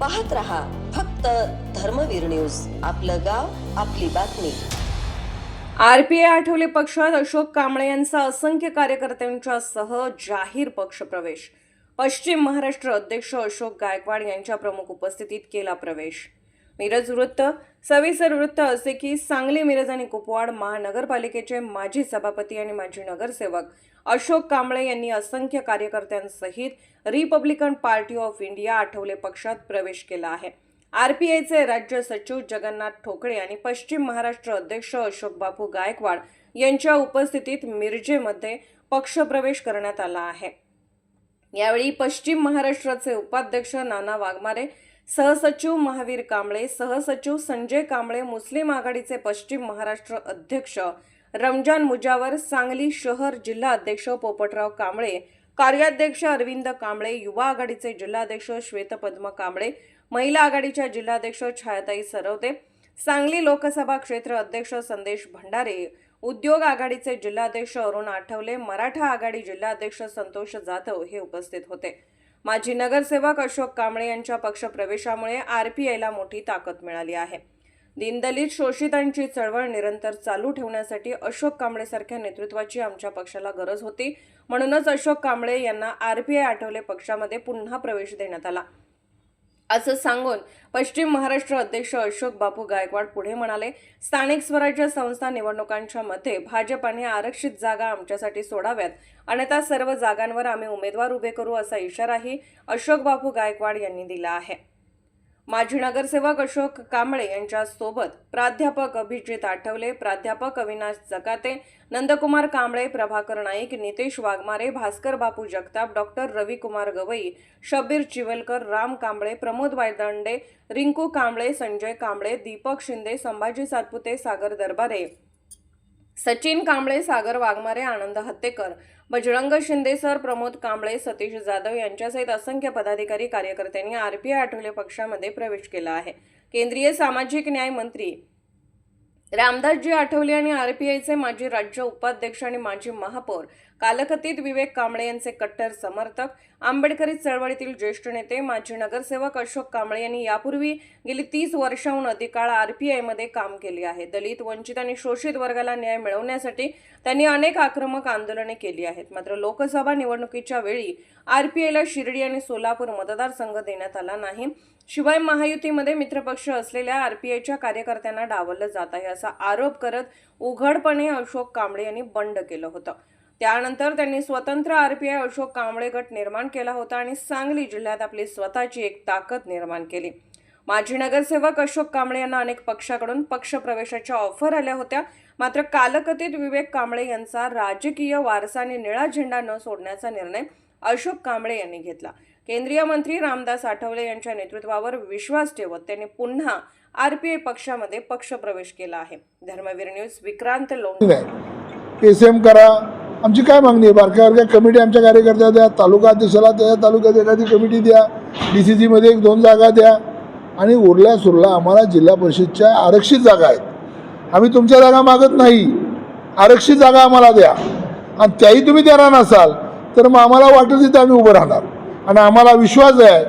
पाहत रहा फक्त धर्मवीर न्यूज. आपलं गाव आपली बातमी. आरपीआय आठवले पक्षात अशोक कांबळे यांचा असंख्य कार्यकर्त्यांच्या सह जाहीर पक्ष प्रवेश. पश्चिम महाराष्ट्र अध्यक्ष अशोक गायकवाड यांच्या प्रमुख उपस्थितीत केला प्रवेश. मिरज वृत्त सविस्तर वृत्त असे की सांगली मिरज आणि कुपवाड महानगरपालिकेचे माजी सभापती आणि माजी नगरसेवक अशोक कांबळे यांनी असंख्य कार्यकर्त्यांसहित Republican party of India Athawale पक्षात प्रवेश केला आहे. आरपीआयचे राज्य सचिव जगन्नाथ ठोकळे आणि पश्चिम महाराष्ट्र अध्यक्ष अशोक बापू गायकवाड यांच्या उपस्थितीत मिरजेमध्ये पक्षप्रवेश करण्यात आला आहे. यावेळी पश्चिम महाराष्ट्राचे उपाध्यक्ष नाना वाघमारे सहसचिव महावीर कांबळे सहसचिव संजय कांबळे मुस्लिम आघाडीचे पश्चिम महाराष्ट्र अध्यक्ष रमजान मुजावर सांगली शहर जिल्हा अध्यक्ष पोपटराव कांबळे कार्याध्यक्ष अरविंद कांबळे युवा आघाडीचे जिल्हाध्यक्ष श्वेतपद्म कांबळे महिला आघाडीच्या जिल्हाध्यक्ष छायाताई सरवते सांगली लोकसभा क्षेत्र अध्यक्ष संदेश भंडारे उद्योग आघाडीचे जिल्हाध्यक्ष अरुण आठवले मराठा आघाडी जिल्हाध्यक्ष संतोष जाधव हे उपस्थित होते. माजी नगरसेवक अशोक कांबळे यांच्या पक्षप्रवेशामुळे आयला मोठी ताकद मिळाली आहे. दीनदलित शोषितांची चळवळ निरंतर चालू ठेवण्यासाठी अशोक कांबळेसारख्या नेतृत्वाची आमच्या पक्षाला गरज होती. म्हणूनच अशोक कांबळे यांना आर पी आय आठवले पक्षामध्ये पुन्हा प्रवेश देण्यात आला. असं सांगून पश्चिम महाराष्ट्र अध्यक्ष अशोक बापू गायकवाड पुढे म्हणाले स्थानिक स्वराज्य संस्था निवडणुकांच्या मते भाजपाने आरक्षित जागा आमच्यासाठी सोडाव्यात. अन्यथा सर्व जागांवर आम्ही उमेदवार उभे करू असा इशाराही अशोक बापू गायकवाड यांनी दिला आहे. माजी नगरसेवक अशोक कांबळे यांच्यासोबत प्राध्यापक अभिजित आठवले प्राध्यापक अविनाश जकाते नंदकुमार कांबळे प्रभाकर नाईक नितेश वाघमारे भास्कर बापू जगताप डॉक्टर रविकुमार गवई शब्बीर चिवलकर राम कांबळे प्रमोद वायदंडे रिंकू कांबळे संजय कांबळे दीपक शिंदे संभाजी सातपुते सागर दरबारे. सचिन कांबळे सागर वाघमारे आनंद हत्तेकर बजरंग शिंदे सर प्रमोद कांबळे सतीश जाधव यांच्यासहित असंख्य पदाधिकारी कार्यकर्त्यांनी आरपीआय आठवले पक्षामध्ये प्रवेश केला आहे. केंद्रीय सामाजिक न्याय मंत्री रामदासजी आठवले आणि आरपीआयचे माजी राज्य उपाध्यक्ष आणि माजी महापौर कालकथित विवेक कांबळे यांचे कट्टर समर्थक आंबेडकरी चळवळीतील ज्येष्ठ नेते माजी नगरसेवक अशोक कांबळे यांनी यापूर्वी गेली तीस वर्षाहून अधिक काळ आरपीआयमध्ये काम केले आहे. दलित वंचित आणि शोषित वर्गाला न्याय मिळवण्यासाठी त्यांनी अनेक आक्रमक आंदोलने केली आहेत. मात्र लोकसभा निवडणुकीच्या वेळी आरपीआयला शिर्डी आणि सोलापूर मतदारसंघ देण्यात आला नाही. शिवाय महायुतीमध्ये मित्रपक्ष असलेल्या आरपीआयच्या कार्यकर्त्यांना डावललं जात आहे असा आरोप करत उघडपणे अशोक कांबळे यांनी बंड केलं होतं. त्यानंतर त्यांनी स्वतंत्र आरपीआय अशोक कांबळे गट निर्माण केला होता आणि सांगली जिल्ह्यात आपली स्वतःची एक ताकद निर्माण केली. माजी नगरसेवक अशोक कांबळे यांना अनेक पक्षाकडून पक्षप्रवेशाच्या ऑफर आल्या होत्या. मात्र कालकथित विवेक कांबळे यांचा राजकीय वारसाने निळा झेंडा न सोडण्याचा निर्णय अशोक कांबळे यांनी घेतला. केंद्रीय मंत्री रामदास आठवले यांच्या नेतृत्वावर विश्वास ठेवत त्यांनी पुन्हा आरपीआय पक्षामध्ये पक्षप्रवेश केला आहे. धर्मवीर न्यूज विक्रांत लोण एस एम करा आमची काय मागणी आहे? बारक्या बारक्या कमिटी आमच्या कार्यकर्त्या द्या तालुका अध्यक्षाला त्या तालुक्यात एखादी कमिटी द्या डी सी जीमध्ये एक दोन जागा द्या. आणि उरल्या सुरला आम्हाला जिल्हा परिषदच्या आरक्षित जागा आहेत. आम्ही तुमच्या जागा मागत नाही. आरक्षित जागा आम्हाला द्या. आणि त्याही तुम्ही देणार नसाल तर मग आम्हाला वाटेल तिथे आम्ही उभं राहणार. आणि आम्हाला विश्वास आहे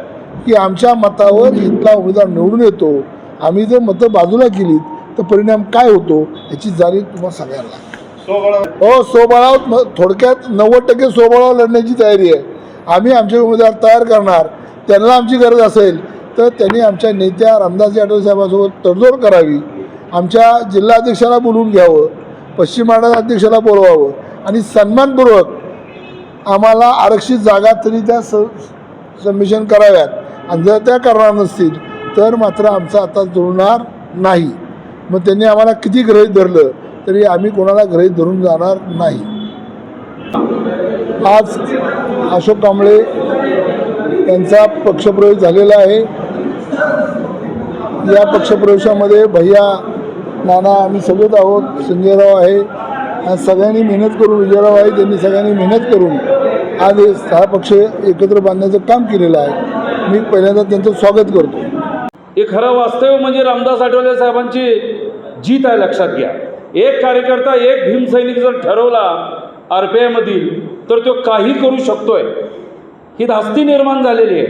की आमच्या मतावर इथला उमेदवार निवडून येतो. आम्ही जर मतं बाजूला केलीत तर परिणाम काय होतो याची जाणीव तुम्हाला सगळ्यांना. आहे. हो सोबळाव थोडक्यात नव्वद टक्के सोबळाव लढण्याची तयारी आहे. आम्ही आमचे उमेदवार तयार करणार. त्यांना आमची गरज असेल तर त्यांनी आमच्या नेत्या रामदास आठवले साहेबांसोबत तडजोड करावी. आमच्या जिल्हाध्यक्षाला बोलवून घ्यावं पश्चिम अध्यक्षाला बोलवावं आणि सन्मानपूर्वक आम्हाला आरक्षित जागा तरी त्या स सबमिशन कराव्यात. आणि जर त्या करणार नसतील तर मात्र आमचा आता जुळणार नाही. मग त्यांनी आम्हाला किती गृहीत धरलं? तरी आम्ही कोणाला गृहीत धरून जाणार नाही. आज अशोक कांबळे यांचा पक्षप्रवेश झालेला आहे. या पक्षप्रवेशामध्ये भैया नाना आम्ही सगळेच आहोत. संजयराव आहे. आणि सगळ्यांनी मेहनत करून विजयराव आहे त्यांनी सगळ्यांनी मेहनत करून आज हे सहा पक्ष एकत्र बांधण्याचं काम केलेलं आहे. मी पहिल्यांदा त्यांचं स्वागत करतो. हे खरं वास्तव म्हणजे रामदास आठवले साहेबांची जीत आहे लक्षात घ्या. एक कार्यकर्ता एक भीमसैनिक जर ठरवला आर पी आयमधील तर तो काही करू शकतोय. ही धास्ती निर्माण झालेली आहे.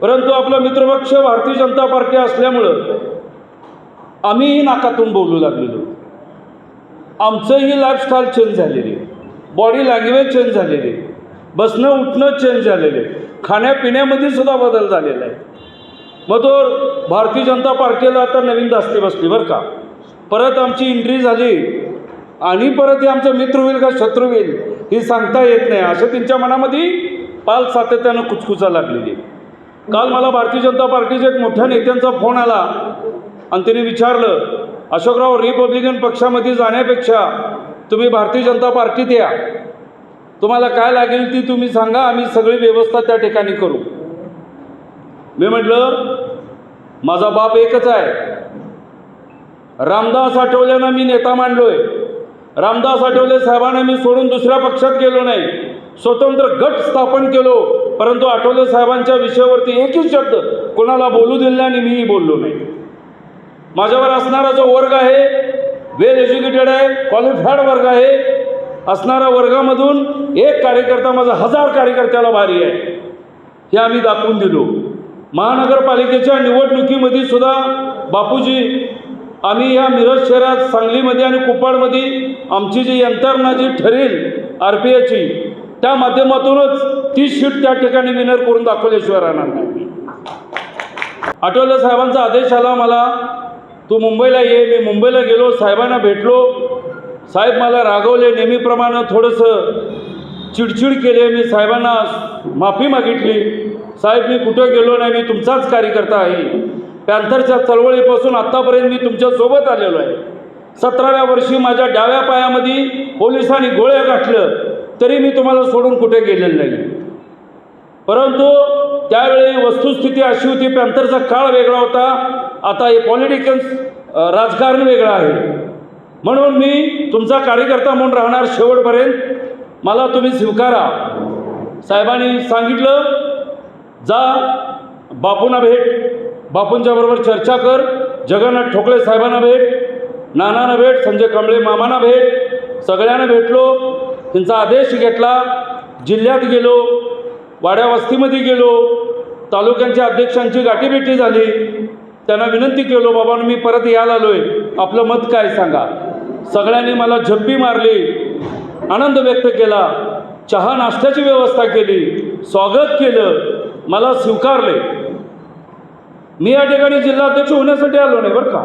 परंतु आपला मित्रपक्ष भारतीय जनता पार्टी असल्यामुळं आम्हीही नाकातून बोलू लागलेलो. आमचंही लाईफस्टाईल चेंज झालेली बॉडी लँग्वेज चेंज झालेली बसणं उठणं चेंज झालेले खाण्यापिण्यामध्ये सुद्धा बदल झालेला आहे. मग तो भारतीय जनता पार्टीला आता नवीन धास्ती बसली बरं का? परत आमची एंट्री झाली आणि परत हे आमचं मित्र होईल का शत्रू होईल हे सांगता येत नाही. असं त्यांच्या मनामध्ये पाल सातत्यानं कुचकुचा लागलेली काल मला भारतीय जनता पार्टीच्या एक मोठ्या नेत्यांचा फोन आला आणि त्यांनी विचारलं अशोकराव रिपब्लिकन पक्षामध्ये जाण्यापेक्षा तुम्ही भारतीय जनता पार्टीत या. तुम्हाला काय लागेल ती तुम्ही सांगा आम्ही सगळी व्यवस्था त्या ठिकाणी करू. मी म्हटलं माझा बाप एकच आहे. रामदास आठवलेनं मी नेता मांडलोय रामदास आठवले साहेबांना मी सोडून दुसऱ्या पक्षात गेलो नाही. स्वतंत्र गट स्थापन केलो. परंतु आठवले साहेबांच्या विषयावरती एकही शब्द कोणाला बोलू दिला आणि मीही बोललो नाही. माझ्यावर असणारा जो वर्ग आहे वेल एज्युकेटेड आहे क्वालिफाईड वर्ग आहे. असणाऱ्या वर्गामधून एक कार्यकर्ता माझा हजार कार्यकर्त्याला भारी आहे. हे आम्ही दाखवून दिलो. महानगरपालिकेच्या निवडणुकीमध्ये सुद्धा बापूजी आम्ही या मिरज शहरात सांगलीमध्ये आणि कुपाडमध्ये आमची जी यंत्रणा जी ठरेल आर पी एची त्या माध्यमातूनच ती शीट त्या ठिकाणी विनर करून दाखवल्याशिवाय राहणार नाही. आठवले साहेबांचा आदेश आला मला तू मुंबईला ये मी मुंबईला गेलो साहेबांना भेटलो. साहेब मला रागवले नेहमीप्रमाणे थोडंसं चिडचिड केली मी साहेबांना माफी मागितली. साहेब मी कुठं गेलो नाही मी तुमचाच कार्यकर्ता आहे. पॅन्थरच्या चळवळीपासून आत्तापर्यंत मी तुमच्यासोबत आलेलो आहे. सतराव्या वर्षी माझ्या डाव्या पायामध्ये पोलिसांनी गोळ्या गाठलं तरी मी तुम्हाला सोडून कुठे गेलेलं नाही. परंतु त्यावेळी वस्तुस्थिती अशी होती पॅन्थरचा काळ वेगळा होता. आता हे पॉलिटिकल राजकारण वेगळं आहे. म्हणून मी तुमचा कार्यकर्ता म्हणून राहणार शेवटपर्यंत. मला तुम्ही स्वीकारा. साहेबांनी सांगितलं जा बापूंना भेट. बापूंच्या बरोबर चर्चा कर. जगन्नाथ ठोकळे साहेबांना भेट. नानांना भेट. संजय कांबळे मामांना भेट. सगळ्यांना भेटलो. त्यांचा आदेश घेतला. जिल्ह्यात गेलो. वाड्यावस्तीमध्ये गेलो. तालुक्यांच्या अध्यक्षांची गाठीभेटी झाली. त्यांना विनंती केलो बाबा मी परत यायला आलो आहे आपलं मत काय सांगा? सगळ्यांनी मला झप्पी मारली. आनंद व्यक्त केला. चहा नाश्त्याची व्यवस्था केली. स्वागत केलं. मला स्वीकारले. मी या ठिकाणी जिल्हाध्यक्ष होण्यासाठी आलो नाही बरं का?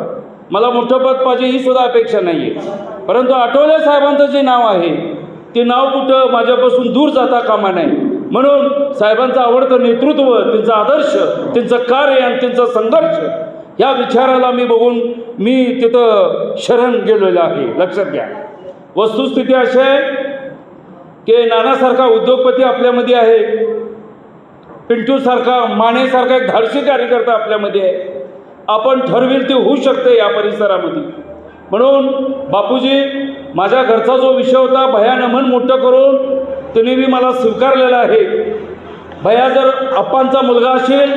मला मोठं पद पाहिजे ही सुद्धा अपेक्षा नाही आहे परंतु आठवले साहेबांचं जे नाव आहे ते नाव कुठं माझ्यापासून दूर जाता कामा नाही. म्हणून साहेबांचं आवडतं नेतृत्व त्यांचा आदर्श त्यांचं कार्य आणि त्यांचा संघर्ष या विचाराला मी बघून मी तिथं शरण गेलेलो आहे. लक्षात घ्या. वस्तुस्थिती अशी आहे की नानासारखा उद्योगपती आपल्यामध्ये आहे. पिंटूसारखा मानेसारखा एक धाडसी कार्यकर्ता आपल्यामध्ये आहे आपण ठरविल ते होऊ शकते या परिसरामध्ये. म्हणून बापूजी माझ्या घरचा जो विषय होता भयानं मन मोठं करून त्यांनी बी मला स्वीकारलेला आहे. भया जर अप्पांचा मुलगा असेल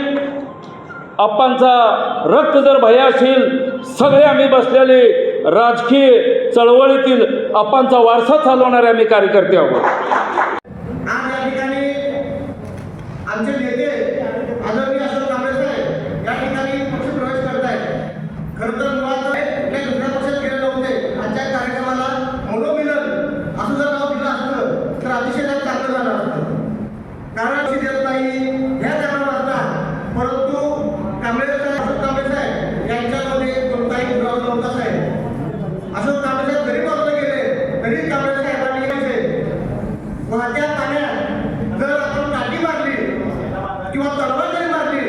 अप्पांचा रक्त जर भया असेल सगळे आम्ही बसलेले राजकीय चळवळीतील आप्पांचा वारसा चालवणारे आम्ही कार्यकर्ते आहोत आज या ठिकाणी आमचे नेते आदरणीय अशोक कांबळे साहेब या ठिकाणी पक्ष प्रवेश करत आहेत खरं तर मुळात कुठल्या दुसऱ्या पक्षात गेले नव्हते आजच्या कार्यक्रमाला मनोमिलन असं जर नाव दिलं असतं तर अतिशय त्यात चांगलं झालं असतं कारण अशी देत नाही ह्या त्यांना वाटतात परंतु कांबळे साहेब कांबळे साहेब यांच्यामध्ये कोणताही दुरावा नव्हता साहेब? असं कांबळे साहेब जरी बाजूला गेले तरी कांबळे साहेबांनी वाहत्या पाण्यात जर आपण काठी मारली किंवा तलवार जरी मारली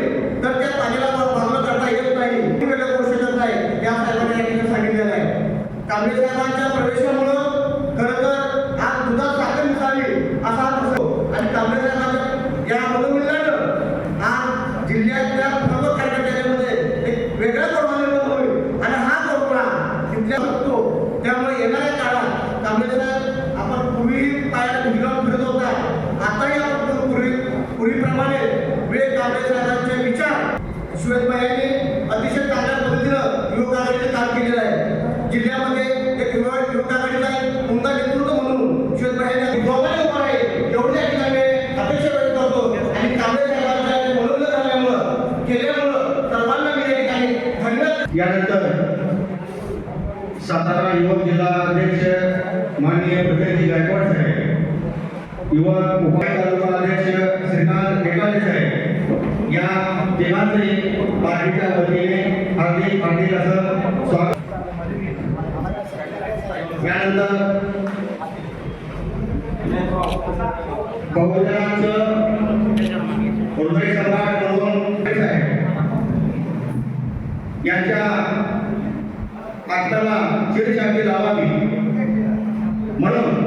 तर त्या पाण्याला बाजूला करता येत नाही. वेगळं करू शकत नाही. या साहेबांनी या ठिकाणी सांगितलेलं आहे. कांबळे साहेबांच्या प्रवेशामुळं खरं तर आज दुधात साखर मिसाळली असा आणि कांबळे श्वेत भैयाने अतिशय चांगल्या पद्धतीनं युवक आघाडीचं काम केलेलं आहे. जिल्ह्यामध्ये एक युवक युवक आघाडीचा म्हणून श्वेत भैयाने जोमाने उभा आहे. एवढे ठिकाणी अपेक्षा व्यक्त करतो. आणि कांबळे साहेबांना झाल्यामुळं केल्यामुळं सर्वांना मी या यानंतर सातारा युवक जिल्हा अध्यक्ष माननीय भटजी गायकवाड साहेब युवा उपाय तालुका अध्यक्ष श्रीकांत एकाने साहेब या देवाचे पार्टीच्या वतीने हार्दिक हार्दिक असं स्वागत. यानंतर बहुजनांचं हृदय सम्राट म्हणून यांच्या चिरशांती लावावी. म्हणून